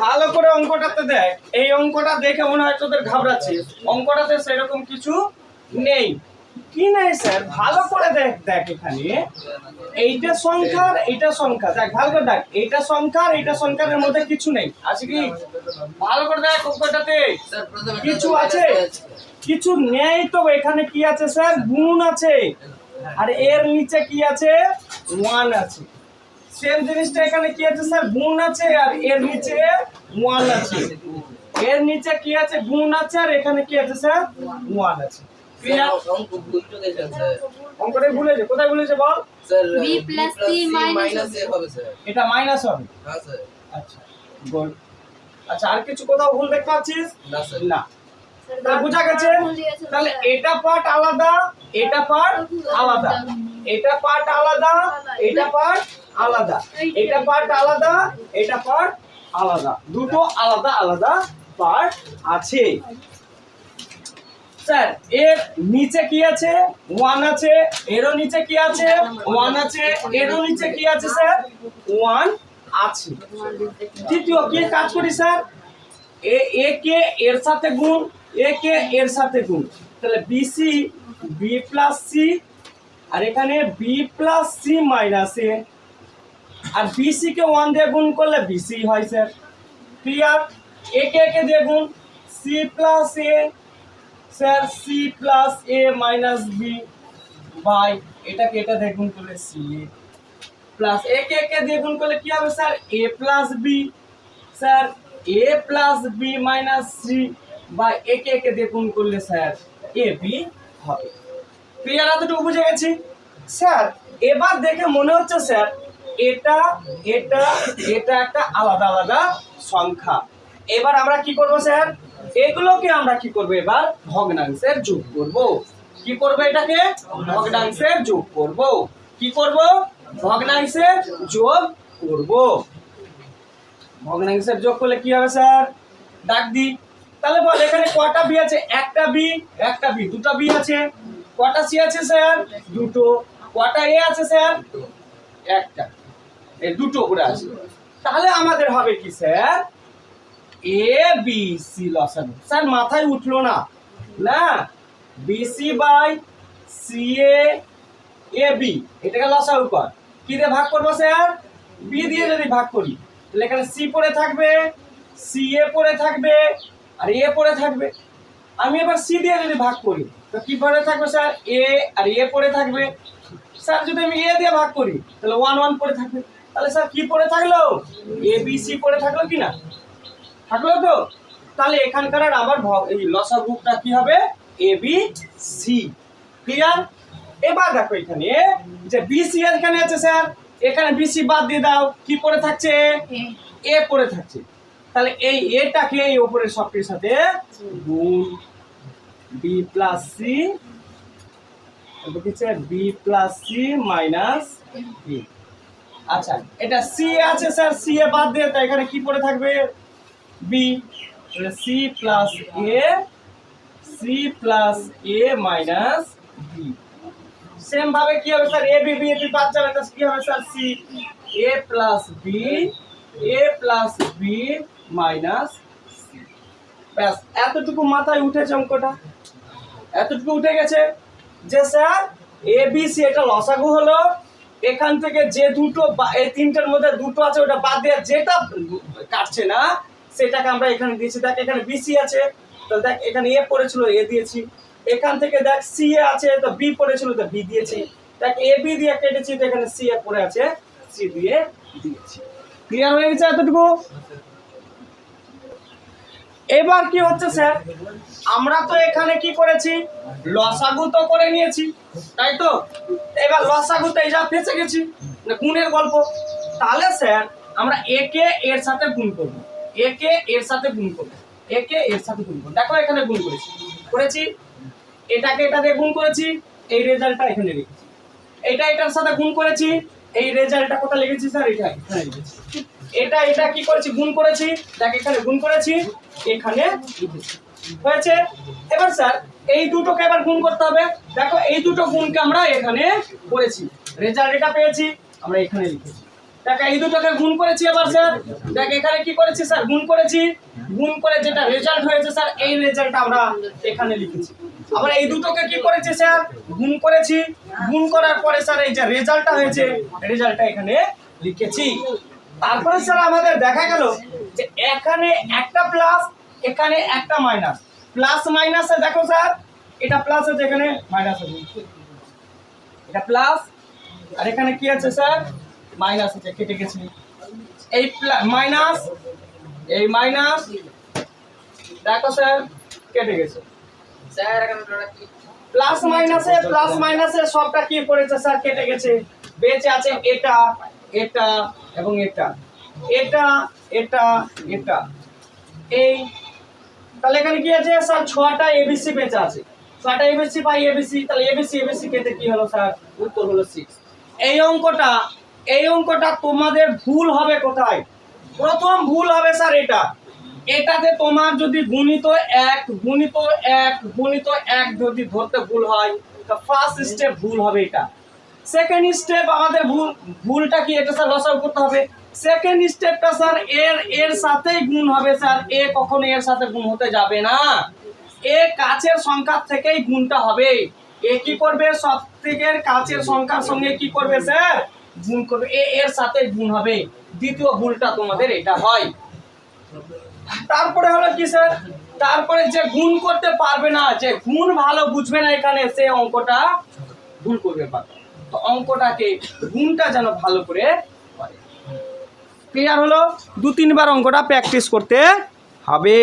ভালো করে অঙ্কটাতে দেখ। এই অঙ্কটা দেখে মনে হয় তোদের ঘাবড়াচ্ছে অঙ্কটাতে সেরকম কিছু নেই। কি নেই, স্যার? ভালো করে দেখ দেখ এখানে। এইটা সংখ্যা আর এইটা সংখ্যা। দেখ, ভালো করে দেখ। এইটা সংখ্যা আর এইটা সংখ্যার মধ্যে কিছু নেই। আছে কি? ভালো করে দেখ অঙ্কটাতে। কিছু আছে? কিছু নেই তো। এখানে কি আছে, স্যার? গুণ আছে। আর এর নিচে কি আছে? ওয়ান আছে। সেম জিনিসটা এখানে কি আছে স্যার? গুণ আছে আর এর নিচে ওয়ান আছে। এর নিচে কি আছে? গুণ আছে আর এখানে কি আছে স্যার? ওয়ান আছে। কোথায় ভুলেছে বল? B plus C minus এটা মাইনাস হবে আচ্ছা গোল আচ্ছা আর কিছু কোথাও ভুল দেখতে পাচ্ছিস? না তাহলে বোঝা গেছে? তাহলে এটা পার্ট আলাদা এটা পার্ট আলাদা। এটা পার্ট আলাদা, এটা পার্ট আলাদা। এটা পার্ট আলাদা, এটা পার্ট আলাদা। দুটো আলাদা আলাদা পার্ট আছে। স্যার, এর নিচে কি আছে? ওয়ান আছে। এরও নিচে কি আছে? ওয়ান আছে। এরও নিচে কি আছে, স্যার? ওয়ান আছে। তৃতীয় কি কাজ করি, স্যার? এ এ কে এর সাথে গুণ, এ কে এর সাথে গুণ। তাহলে বিসি বি প্লাস সি আর এখানে B plus C minus A R BC কে ওয়ান দিয়ে গুণ করলে বিসি হয় স্যার ক্লিয়ার এ কে একে দিয়ে গুণ? C plus A sir C plus A minus B by এটাকে এটা দিয়ে গুণ করলে সি এ প্লাস এ কে একে দিয়ে গুণ করলে কি হবে sir A plus B sir A plus B minus C বা একে একে দিয়ে গুণ করলে স্যার এ বি হবে। ক্লিয়ার এতটুকু বুঝে গেছি? স্যার, এবার দেখে মনে হচ্ছে, স্যার, এটা এটা এটা একটা আলাদা আলাদা সংখ্যা। এবার আমরা কি করব, স্যার? এগুলোকে আমরা কি করব এবার? ভগ্নাংশের যোগ করব। কি করব এটাকে? ভগ্নাংশের যোগ করব। কি করব? ভগ্নাংশের যোগ করব। ভগ্নাংশের যোগ করলে কি হবে, স্যার? ডাক দি তাহলে বল, এখানে কটা বি আছে? একটা বি একটা বি, দুটো বি আছে। কটা সি আছে স্যার? দুটো। কটা এ আছে স্যার? একটা। এই দুটো করে আছে। তাহলে আমাদের হবে কি স্যার? এ বি সি লসাগু। স্যার, মাথায় উঠল না। না? BC by C A A B এটাকে লসাগু কর। কি দিয়ে ভাগ করব স্যার? বি দিয়ে যদি ভাগ করি, তাহলে এখানে সি পড়ে থাকবে সি এ পড়ে থাকবে, আর এ পড়ে থাকবে। আমি এবার সি দিয়ে যদি ভাগ করি তো কি পড়ে থাকবে স্যার এ আর এ পড়ে থাকবে। স্যার যদি আমি এ দিয়ে ভাগ করি তাহলে ওয়ান ওয়ান পড়ে থাকবে। তাহলে স্যার কি পড়ে থাকল? এ বি সি পড়ে থাকল কি না? থাকল তো? তাহলে এখানকার আর আমার এই লসাগুটা কি হবে? এ বি সি ক্লিয়ার এবার দেখো এখানে যে বি বিসি এখানে আছে স্যার এখানে বিসি বাদ দিয়ে দাও। কি পড়ে থাকছে? এ পড়ে থাকছে। তাহলে এই এটাকে এই উপরের সবটির সাথে গুণ B plus C B plus C minus B আচ্ছা এটা সি আছে স্যার সি এ বাদ দিয়ে, তো এখানে কি পড়ে থাকবে? B C plus A C plus A minus B same ভাবে কি হবে sir? A B B A B বাদ যাবে তো কি হবে sir? C A plus B A plus B minus ব্যাস, এতটুকু মাথায় উঠেছে অঙ্কটা। এতটুকু উঠে গেছে যে স্যার এ বি সি এটা লসাগু হলো। এখান থেকে যে দুটো এই তিনটের মধ্যে দুটো আছে, ওটা বাদ দিয়ে যেটা কাটছে না, সেটাকে আমরা এখানে দিয়েছি। দেখ, এখানে বিসি আছে। তো দেখ, এখানে এ পড়েছিল এ দিয়েছি। এখান থেকে দেখ সি এ আছে, তো বি পড়েছিল, তো বি দিয়েছি। দেখ এ বি দিয়ে কেটেছি, তো এখানে সি এ পড়ে আছে সি দিয়ে দিয়েছি। ক্লিয়ার হয়ে গেছে এতটুকু? এবার কি হচ্ছে, স্যার? আমরা তো এখানে কি করেছি? লসাগু তো করে নিয়েছি, তাই তো? এবার লসাগুতে যা ফেসে গেছি না গুণের গল্প। তাহলে, স্যার, আমরা একে এর সাথে গুণ করব। একে এর সাথে গুণ করব। একে এর সাথে গুণ করব। দেখো এখানে গুণ করেছি। করেছি? এটাকে এটা দিয়ে গুণ করেছি, এই রেজাল্টটা এখানে লিখেছি এটা এটার সাথে গুণ করেছি এই রেজাল্টটা কোথায় লিখেছি স্যার এটা এটা এটা কি করেছি? গুণ করেছি। দেখ, এখানে গুণ করেছি। এখানে হয়েছে। এবার স্যার এই দুটোকে এবার গুণ করতে হবে। দেখো, এই দুটো গুণকে আমরা এখানে করেছি। রেজাল্ট এটা পেয়েছি, আমরা এখানে লিখেছি। দেখ, এই দুটোকে গুণ করেছি এবার স্যার দেখ, এখানে কি করেছি স্যার গুণ করেছি। গুণ করে যেটা রেজাল্ট হয়েছে স্যার এই রেজাল্ট আমরা এখানে লিখেছি। আবার এই দুটোকে কি করেছি স্যার? গুণ করেছি। গুণ করার পরে স্যার এই যে রেজাল্টটা হয়েছে, রেজাল্টটা এখানে লিখেছি। তারপরে স্যার আমাদের দেখা গেল যে এখানে একটা প্লাস এখানে একটা মাইনাস প্লাস মাইনাসে দেখো স্যার, এটা প্লাস আছে এখানে মাইনাস আছে এটা প্লাস আর এখানে কি আছে স্যার? মাইনাস আছে কেটে গেছে। এই মাইনাস এই মাইনাস দেখো স্যার, কেটে গেছে। প্লাস মাইনাসে প্লাস মাইনাসে সবটা কি করেছে স্যার কেটে গেছে। বেঁচে আছে এটা এটা এবং এটা। এটা এটা এটা। এই, তাহলে এখানে কি আছে স্যার ছটা এবিসি বেঁচে আছে। ছটা এবিসি বাই এবিসি তাহলে এবিসি এবিসি কেটে কি হলো স্যার উত্তর হলো সিক্স এই অঙ্কটা এই অঙ্কটা তোমাদের ভুল হবে কোথায়? প্রথম ভুল হবে স্যার এটা। এটাতে তোমার যদি গুণিত এক গুণিত এক গুণিত এক যদি ধরতে ভুল হয়, তো ফার্স্ট স্টেপ ভুল হবে এটা। সেকেন্ড স্টেপ আমাদের ভুল, ভুলটা কি এটা স্যার লসাগু করতে হবে। সেকেন্ড স্টেপটা স্যার এর এর সাথেই গুণ হবে স্যার এ কখনো এর সাথে গুণ হতে যাবে না। এ কাছের সংখ্যা থেকেই গুণটা হবে। এ কি করবে? সব থেকে কাছের সংখ্যার সঙ্গে কি করবে স্যার গুণ করবে। এ, এর সাথে গুণ হবে। দ্বিতীয় ভুলটা তোমাদের এটা হয়। তারপরে হলো কি স্যার তারপরে যে গুণ করতে পারবে না, যে গুণ ভালো বুঝবে না এখানে, সে অঙ্কটা ভুল করবে পারবে তো অঙ্কটাকে গুণটা যেন ভালো করে ক্লিয়ার হলো? দু তিনবার অঙ্কটা প্র্যাকটিস করতে হবে।